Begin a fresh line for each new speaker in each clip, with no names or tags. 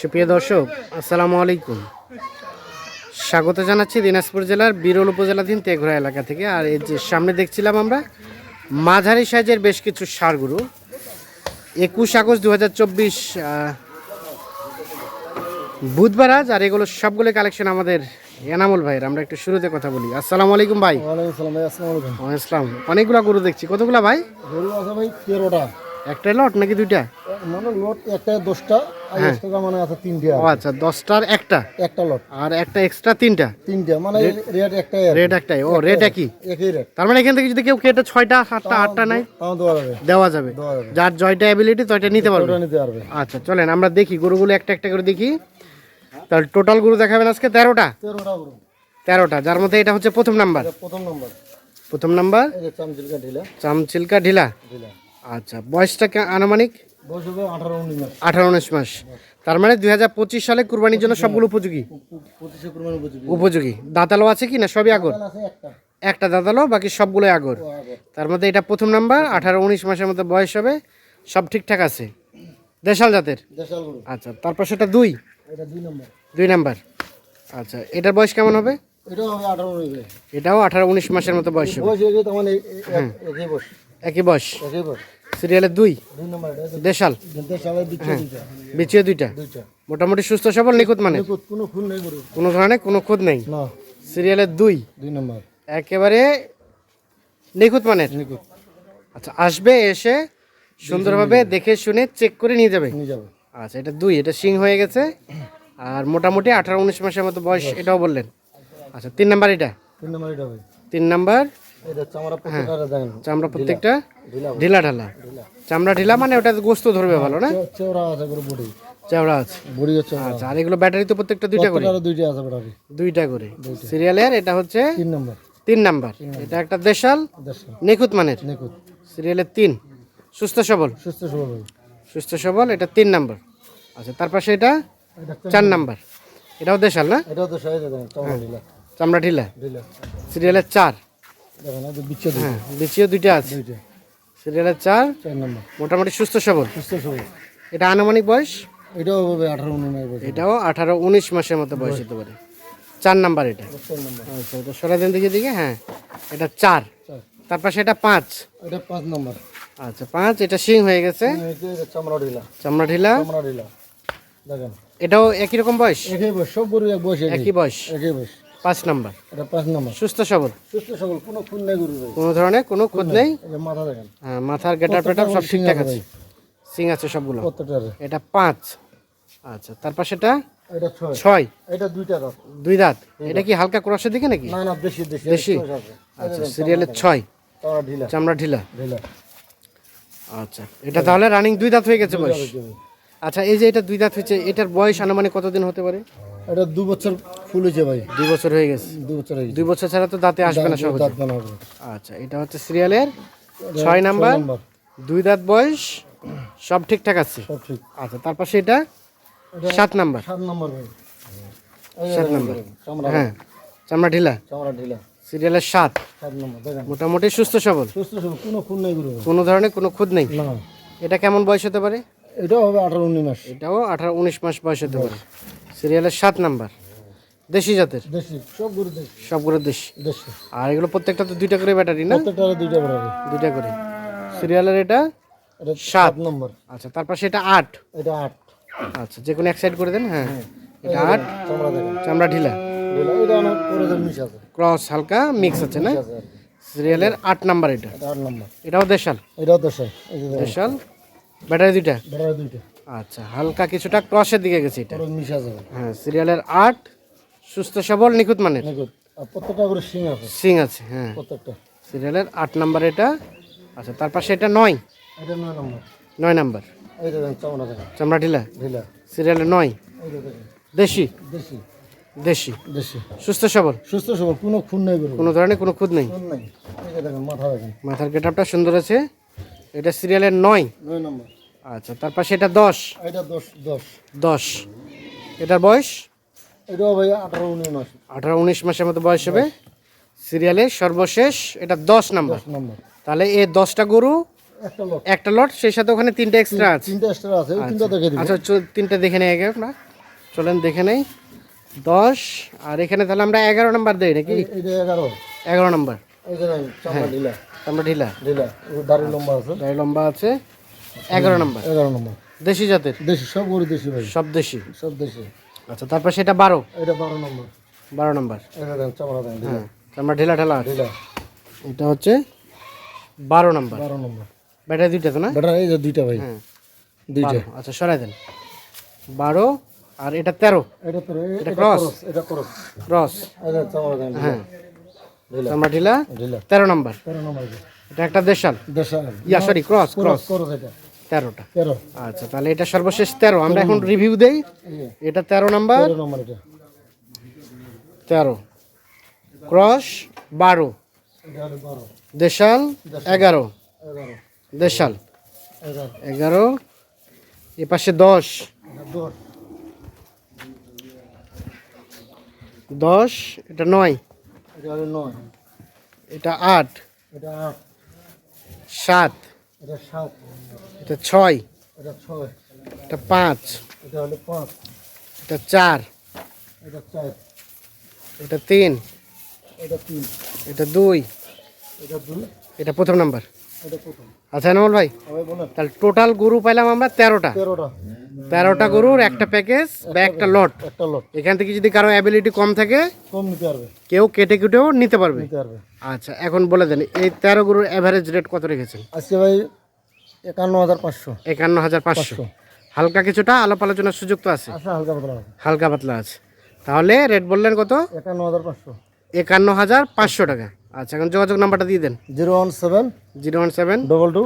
সুপ্রিয় দর্শক আসসালামু আলাইকুম। স্বাগত জানাচ্ছি দিনাজপুর জেলার বিরল উপজেলাধীন তেঘরা এলাকা থেকে। আর এই যে সামনে দেখছিলাম আমরা মাঝারি সাইজের বেশ কিছু সারগুরু একুশ আগস্ট দু হাজার চব্বিশ বুধবার আজ আর এগুলো সবগুলো কালেকশন আমাদের এনামুল ভাইয়ের। আমরা একটু শুরুতে কথা বলি। আসসালামু আলাইকুম ভাই।
আসসালামু
অনেকগুলা গরু দেখছি। কতগুলা ভাই?
গরু আছে ভাই তেরোটা।
একটা লট নাকি দুইটা?
মানে লোট একটা দশটা মানে আছে তিনটা।
ও আচ্ছা দশটার একটা?
একটা লট।
আর একটা এক্সট্রা তিনটা?
তিনটা মানে রেট একটাই
রেট একটাই। ও রেট একই?
একই রেট।
তার মানে এখান থেকে যদি কেউ কেটে ছয়টা সাতটা আটটা নাই
দেওয়া যাবে।
দেওয়া যাবে। যার জয়টা অ্যাবিলিটি নিতে পারবে।
নিতে পারবে।
আচ্ছা চলেন আমরা দেখি গরুগুলো একটা একটা করে দেখি। তাহলে টোটাল গরু দেখাবেন আজকে তেরোটা?
তেরোটা গরু।
তেরোটা যার মধ্যে এটা হচ্ছে প্রথম নাম্বার।
প্রথম নম্বর।
প্রথম নাম্বার?
চামচিলকা ঢিলা।
চামচিলকা ঢিলা।
ঢিলা।
আচ্ছা বয়সটা আনুমানিক?
আঠারো উনিশ মাস।
তার মানে দুই হাজার পঁচিশ সালে কুরবানির জন্য সবগুলো উপযোগী? উপযোগী। দাঁতালো আছে কি না সবই আগর?
একটা।
দাঁতালো বাকি সবগুলোই আগর। তার মধ্যে এটা প্রথম নাম্বার আঠারো উনিশ মাসের মধ্যে বয়স হবে সব ঠিকঠাক আছে। দেশাল জাতের? আচ্ছা তারপর সেটা দুই?
দুই নম্বর।
আচ্ছা এটার বয়স কেমন হবে?
এটাও আঠারো উনিশ।
মাসের মতো বয়স হবে।
একই বয়স।
একই বয়স। সিরিয়ালের দুই? দেশাল?
দিচ্ছে দুইটা।
বিচিয়ে দুইটা? মোটামুটি সুস্থ সবল নিখুঁত মানে?
কোনো
ধরনের কোনো খুঁত নেই? সিরিয়ালের দুই?
দুই নম্বর।
একেবারে নিখুঁত
নিখুঁত।
আচ্ছা আসবে এসে সুন্দরভাবে দেখে শুনে চেক করে নিয়ে যাবে? আচ্ছা এটা দুই এটা সিং হয়ে গেছে। আর মোটামুটি আঠারো উনিশ মাসের মতো বয়স এটাও বললেন। আচ্ছা তিন নাম্বার এটা?
তিন নম্বর এটা
তিন নাম্বার
চামড়া প্রত্যেকটা দেখেন।
চামড়া
ঢিলা।
ঢিলা। চামড়া ঢিলা মানে ওটা গোস্ত ধরবে ভালো না?
চেওড়া আছে গরু বডি।
চামড়া আছে।
বডি হচ্ছে
আচ্ছা আর এগুলো ব্যাটারি তো প্রত্যেকটা দুইটা করে?
দুইটা আছে ব্যাটারি।
দুইটা করে। সিরিয়ালের এটা হচ্ছে
তিন নম্বর।
তিন নাম্বার। এটা একটা দেশাল? নিখুঁত মানের?
নিখুঁত।
সিরিয়ালের তিন। সুস্থ সবল?
সুস্থ সবল।
সুস্থ সবল এটা তিন নাম্বার। আচ্ছা তার পাশে এটা চার নাম্বার। এটাও দেশাল না?
এটাও তো চামড়া ঢিলা।
চামড়া ঢিলা।
ঢিলা।
সিরিয়ালের চার। হ্যাঁ বিচিও দুইটা আছে। সিরিয়ালের চার
চার নম্বর।
মোটামুটি সুস্থ সবল।
সুস্থ সবল।
এটা আনুমানিক বয়স?
এটাও আঠারো উনিশ
এটাও আঠারো উনিশ মাসের মতো বয়স হতে পারে। চার নাম্বার এটা। আচ্ছা এটা সরাই দেন দিকে দিকে হ্যাঁ। এটা চার।
চার।
তার পাশে এটা পাঁচ।
এটা পাঁচ নম্বর।
আচ্ছা পাঁচ এটা সিং হয়ে গেছে।
চামড়া ঢিলা।
চামড়া ঢিলা।
চামড়া ঢিলা। দেখেন।
এটাও একই রকম বয়স?
একই বয়স সব গরু এক বয়স একই
বয়স।
একই বয়স।
পাঁচ নাম্বার।
এটা পাঁচ নম্বর।
সুস্থ সবল।
সুস্থ সবল কোনো খুন নেই গরু
কোনো ধরনের কোনো খোঁজ নেই।
মাথা দেখেন।
হ্যাঁ মাথার গেটার পেটার সব ঠিকঠাক
আছে
সিং আছে সবগুলো। এটা পাঁচ। আচ্ছা তার পাশে এটা
এটা ছয়।
ছয়।
এটা দুইটা দাঁত।
দুই দাঁত। এটা কি হালকা ক্রসের দিকে নাকি?
না না দেশি দেশি।
দেশি? আচ্ছা সিরিয়ালের ছয়।
চামড়া ঢিলা।
চামড়া ঢিলা।
ঢিলা।
আচ্ছা এটা তাহলে রানিং দুই দাঁত হয়ে গেছে বয়স। আচ্ছা এই যে এটা দুই দাঁত হয়েছে এটার বয়স আনুমানিক কতদিন হতে পারে?
এটা দু বছর ফুল হয়েছে ভাই।
দুই বছর হয়ে গেছে।
দু বছর হয়ে গেছে।
দুই বছর ছাড়া তো দাঁতে আসবে না সহজে।
দাঁত বানা হবে
আচ্ছা এটা হচ্ছে সিরিয়ালের ছয় নাম্বার। দুই দাঁত বয়স সব ঠিকঠাক আছে?
সব ঠিক।
আচ্ছা তার পাশে এটা সাত নাম্বার।
সাত নম্বর ভাই।
সাত নম্বর। হ্যাঁ চামড়া ঢিলা?
চামড়া ঢিলা।
সিরিয়ালের সাত। মোটামুটি সুস্থ সবল?
সুস্থ সবল কোনো খুন নেই
কোনো ধরনের কোনো খুদ নেই? এটা কেমন বয়স হতে পারে?
এটাও হবে আঠারো উনিশ মাস।
এটাও আঠারো উনিশ মাস বয়স হতে পারে। সিরিয়ালের সাত নাম্বার। দেশি জাতের?
দেশি সব গরু দেশি।
সবগুলো দেশি?
দেশি।
আর এগুলো প্রত্যেকটা তো দুইটা করে ব্যাটারি না?
প্রত্যেকটারে দুইটা বাড়াবে
দুইটা করে। সিরিয়ালের এটা? সাত।
নম্বর।
আচ্ছা তারপর সেটা আট?
এটা আট।
আচ্ছা যে কোনো এক সাইড করে দেন হ্যাঁ। এটা আট।
চামড়া
ঢিলা। ক্রস হালকা মিক্স আছে না। সিরিয়ালের আট নাম্বার এটা।
এটা আট নম্বর।
এটাও দেশাল?
এটাও দেশে এই যে
দেশাল? ব্যাটারি দুইটা?
বাড়াবে দুইটা।
আচ্ছা হালকা কিছুটা ক্রসের দিকে গেছে এটা।
পরে মিশ আছে।
হ্যাঁ সিরিয়ালের আট সুস্থ সবল নিখুঁত মানের?
নিখুঁত। প্রত্যেকটা করে শিং আছে।
সিং আছে হ্যাঁ।
প্রত্যেকটা।
সিরিয়ালের আট নাম্বার এটা। আচ্ছা তার পাশে এটা নয়?
এটা নয় নম্বর।
নয়
চামড়া
ঢিলা?
ঢিলা।
সিরিয়ালের নয়? দেশি?
দেশি।
দেশি।
দেশি।
সুস্থ সবল?
সুস্থ সবল কোনো খুন নেই
কোনো ধরনের কোনো খুদ নেই? মাথার গেটআপটা সুন্দর আছে। এটা সিরিয়ালের নয়?
নয় নম্বর।
আচ্ছা তার পাশে এটা দশ?
এটা দশ দশ।
দশ। এটার বয়স?
এটাও ভাই আঠারো উনিশ মাস।
আঠারো উনিশ মাসের মতো বয়স হবে। সিরিয়ালে সর্বশেষ এটা দশ নাম্বার।
নম্বর।
তাহলে এই দশটা গরু
একটা
লট। সেই সাথে ওখানে তিনটা এক্সট্রা আছে।
তিনটা এক্সট্রা আছে তিনটা দেখে দিবি।
আচ্ছা তিনটা দেখে নিয়ে গেল না চলেন দেখে নেই। দশ আর এখানে তাহলে আমরা এগারো নাম্বার দেই নাকি?
এগারো।
এগারো নাম্বার।
এই যে নাই চামড়া ঢিলা।
আমরা ঢিলা।
ঢিলা দাড়ি লম্বা আছে।
গাড়ি লম্বা আছে। এগারো নাম্বার।
এগারো নম্বর।
দেশি জাতের?
দেশি সব গরু দেশি ভাই।
সব দেশি।
সব দেশি।
আচ্ছা তারপর সেটা বারো?
এটা বারো নম্বর।
বারো নম্বর।
এটা দেন চামড়া দেন
হ্যাঁ আমরা ঢিলা ঢালা
ঢিলা।
এটা হচ্ছে বারো নম্বর।
বারো নম্বর।
ব্যাটারি দুইটা তো না?
বেটা এই যে দুইটা ভাই।
হ্যাঁ।
দুইটা।
আচ্ছা সরাই দেন। বারো আর এটা তেরো।
এটা তো এ- এটা
cross,
এটা ক্রস
ক্রস
এটা চামড়া দেন
হ্যাঁ। আমরা ঢিলা?
ঢিলা।
তেরো নাম্বার।
তেরো নম্বর। এটা।
একটা দেশাল।
দেশা
ইয়া sorry cross cross
cross cross এটা।
তেরোটা।
তেরো।
আচ্ছা তাহলে এটা সর্বশেষ তেরো। আমরা এখন রিভিউ দেই। এটা তেরো নাম্বার
তেরো
ক্রস বারো। দেশাল এগারো। দেশাল।
এগারো।
এ পাশে দশ।
দশ।
দশ এটা নয়।
এটা
আট। সাত।
এটা সাত।
এটা ছয়।
এটা ছয়।
এটা পাঁচ।
এটা হলো পাঁচ।
এটা চার।
এটা চার।
এটা তিন।
এটা তিন।
এটা দুই।
এটা দুই।
এটা প্রথম নাম্বার।
এটা প্রথম।
আচ্ছা এনামল ভাই
সবাই বলেন।
তাহলে টোটাল গরু পাইলাম আমরা তেরোটা।
তেরোটা।
তেরোটা গরুর একটা প্যাকেজ বা একটা লট
একটা লট
এখান থেকে যদি কারও অ্যাবিলিটি কম থাকে
কম নিতে পারবে।
কেউ কেটে কুটেও নিতে পারবে।
নিতে পারবে।
আচ্ছা এখন বলে দেন এই তেরো গরুর অ্যাভারেজ রেট কত রেখেছেন?
আজকে ভাই একান্ন হাজার পাঁচশো।
একান্ন হাজার পাঁচশো। হালকা কিছুটা আলাপ আলোচনার সুযোগ তো আছে।
হালকা পাতলা আছে।
হালকা পাতলা আছে। তাহলে রেট বললেন কত?
একান্ন হাজার পাঁচশো।
একান্ন হাজার পাঁচশো টাকা। আচ্ছা এখন যোগাযোগ নাম্বারটা দিয়ে দেন।
Zero one seven
zero one seven
double two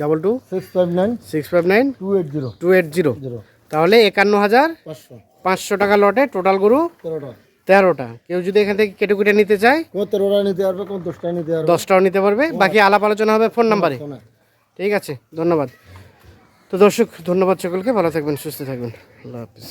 double two
six five nine
six five nine
two eight zero
two eight zero
zero
তাহলে একান্ন হাজার
পাঁচশো।
পাঁচশো টাকা লটে টোটাল গরু
তেরোটা।
তেরোটা। কেউ যদি এখান থেকে কেটে কুটে নিতে চায়
তেরোটা নিতে পারবে দশটা নিতে পারবে।
দশটাও নিতে পারবে। বাকি আলাপ আলোচনা হবে ফোন নাম্বারে ঠিক আছে ধন্যবাদ। তো দর্শক ধন্যবাদ সকলকে। ভালো থাকবেন সুস্থ থাকবেন। আল্লাহ হাফিজ।